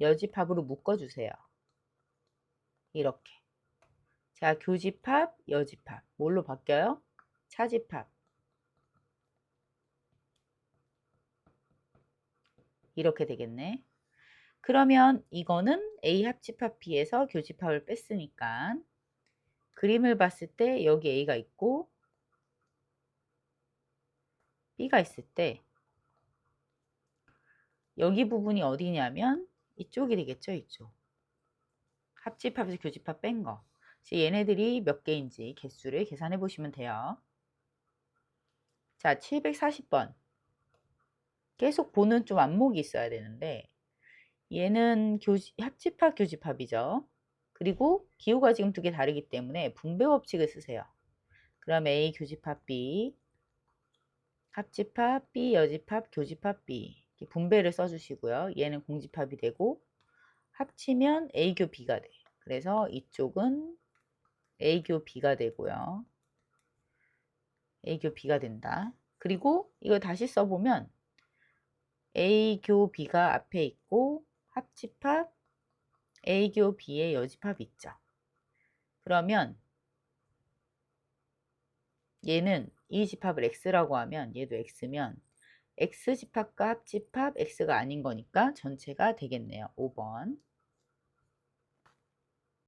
여집합으로 묶어주세요. 이렇게. 자, 교집합, 여집합. 뭘로 바뀌어요? 차집합. 이렇게 되겠네. 그러면 이거는 A 합집합 B에서 교집합을 뺐으니까 그림을 봤을 때 여기 A가 있고 B가 있을 때 여기 부분이 어디냐면 이쪽이 되겠죠, 이쪽. 합집합에서 교집합 뺀 거. 얘네들이 몇 개인지 개수를 계산해 보시면 돼요. 자, 740번. 계속 보는 좀 안목이 있어야 되는데 얘는 교지, 합집합, 교집합이죠. 그리고 기호가 지금 두 개 다르기 때문에 분배 법칙을 쓰세요. 그럼 A 교집합 B, 합집합 B, 여집합, 교집합 B 분배를 써주시고요. 얘는 공집합이 되고 합치면 A교 B가 돼. 그래서 이쪽은 A교 B가 되고요. A교 B가 된다. 그리고 이걸 다시 써보면 A교 B가 앞에 있고 합집합 A교 B의 여집합이 있죠. 그러면 얘는 이 집합을 X라고 하면 얘도 X면 X집합과 합집합 X가 아닌 거니까 전체가 되겠네요. 5번.